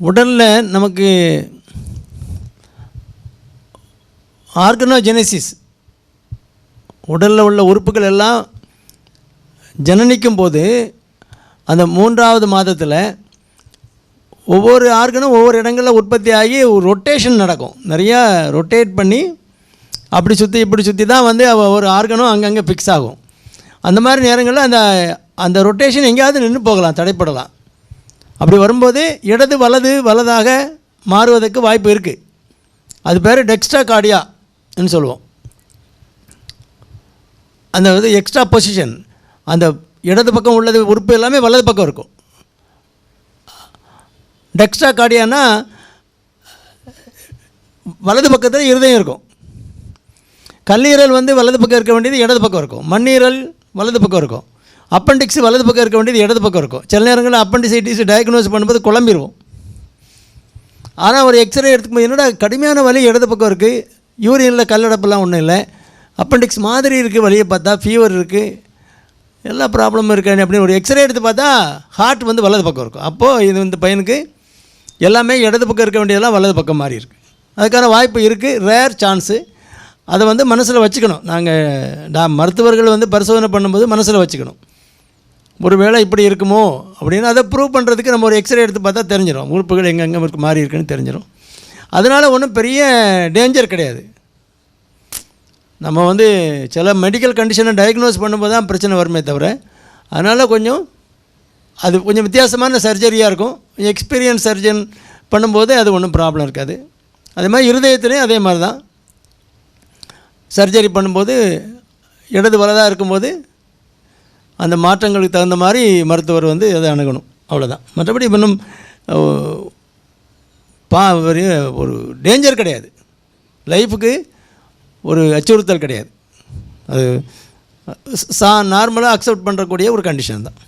உடலில் நமக்கு ஆர்கனோஜெனசிஸ் உடலில் உள்ள உறுப்புகள் எல்லாம் ஜனனிக்கும் போது அந்த மூன்றாவது மாதத்தில் ஒவ்வொரு ஆர்கனும் ஒவ்வொரு இடங்களில் உற்பத்தி ஆகி ஒரு ரொட்டேஷன் நடக்கும். நிறையா ரொட்டேட் பண்ணி அப்படி சுற்றி இப்படி சுற்றி தான் வந்து ஒரு ஆர்கனும் அங்கங்கே ஃபிக்ஸ் ஆகும். அந்த மாதிரி நேரங்களில் அந்த அந்த ரொட்டேஷன் எங்கேயாவது நின்று போகலாம் தடைப்படலாம். அப்படி வரும்போது இடது வலது வலதாக மாறுவதற்கு வாய்ப்பு இருக்குது அது பேர் டெக்ஸ்ட்ரா கார்டியான்னு சொல்லுவோம். அந்த வந்து எக்ஸ்ட்ரா பொசிஷன் அந்த இடது பக்கம் உள்ளது உறுப்பு எல்லாமே வலது பக்கம் இருக்கும். டெக்ஸ்ட்ரா கார்டியானா வலது பக்கத்தில் இருதயம் இருக்கும். கல்லீரல் வந்து வலது பக்கம் இருக்க வேண்டியது இடது பக்கம் இருக்கும். மண்ணீரல் வலது பக்கம் இருக்கும். அப்பண்டிக்ஸ் வலது பக்கம் இருக்க வேண்டியது இடது பக்கம் இருக்கும். சில நேரங்களில் அப்பண்டிசைட்டிஸ் டயக்னோஸ் பண்ணும்போது குழம்பிடுவோம் ஆனால் ஒரு எக்ஸ்ரே எடுத்துக்கும்போது என்னடா கடுமையான வலி இடது பக்கம் இருக்குது யூரியனில் கல்லடப்பெல்லாம் ஒன்றும் இல்லை. அப்பண்டிக்ஸ் மாதிரி இருக்குது வழியை பார்த்தா ஃபீவர் இருக்குது எல்லா ப்ராப்ளமும் இருக்கு அப்படின்னு ஒரு எக்ஸ்ரே எடுத்து பார்த்தா ஹார்ட் வந்து வலது பக்கம் இருக்கும். அப்போது இது இந்த பையனுக்கு எல்லாமே இடது பக்கம் இருக்க வேண்டியதெல்லாம் வலது பக்கம் மாறி இருக்குது அதுக்கான வாய்ப்பு இருக்குது ரேர் சான்ஸு அதை வந்து மனசில் வச்சுக்கணும். நாங்கள் டா மருத்துவர்கள் வந்து பரிசோதனை பண்ணும்போது மனசில் வச்சுக்கணும். ஒருவேளை இப்படி இருக்குமோ அப்படின்னு அதை ப்ரூவ் பண்ணுறதுக்கு நம்ம ஒரு எக்ஸ்ரே எடுத்து பார்த்தா தெரிஞ்சிடும் உறுப்புகள் எங்கெங்கே இருக்கு மாறி இருக்குன்னு தெரிஞ்சிடும் அதனால் ஒன்றும் பெரிய டேஞ்சர் கிடையாது. நம்ம வந்து சில மெடிக்கல் கண்டிஷனை டயக்னோஸ் பண்ணும்போது தான் பிரச்சனை வருமே தவிர அதனால் கொஞ்சம் அது கொஞ்சம் வித்தியாசமான சர்ஜரியாக இருக்கும். எக்ஸ்பீரியன்ஸ் சர்ஜன் பண்ணும்போது அது ஒன்றும் ப்ராப்ளம் இருக்காது. அதே மாதிரி இருதயத்துலேயும் அதே மாதிரி தான். சர்ஜரி பண்ணும்போது இடது வலதாக இருக்கும்போது அந்த மாற்றங்களுக்கு தகுந்த மாதிரி மருத்துவர் வந்து அதை அணுகணும். அவ்வளோதான் மற்றபடி இன்னும் பா ஒரு ஒரு டேஞ்சர் கிடையாது. லைஃபுக்கு ஒரு அச்சுறுத்தல் கிடையாது. அது சா நார்மலாக அக்செப்ட் பண்ணுறக்கூடிய ஒரு கண்டிஷன் தான்.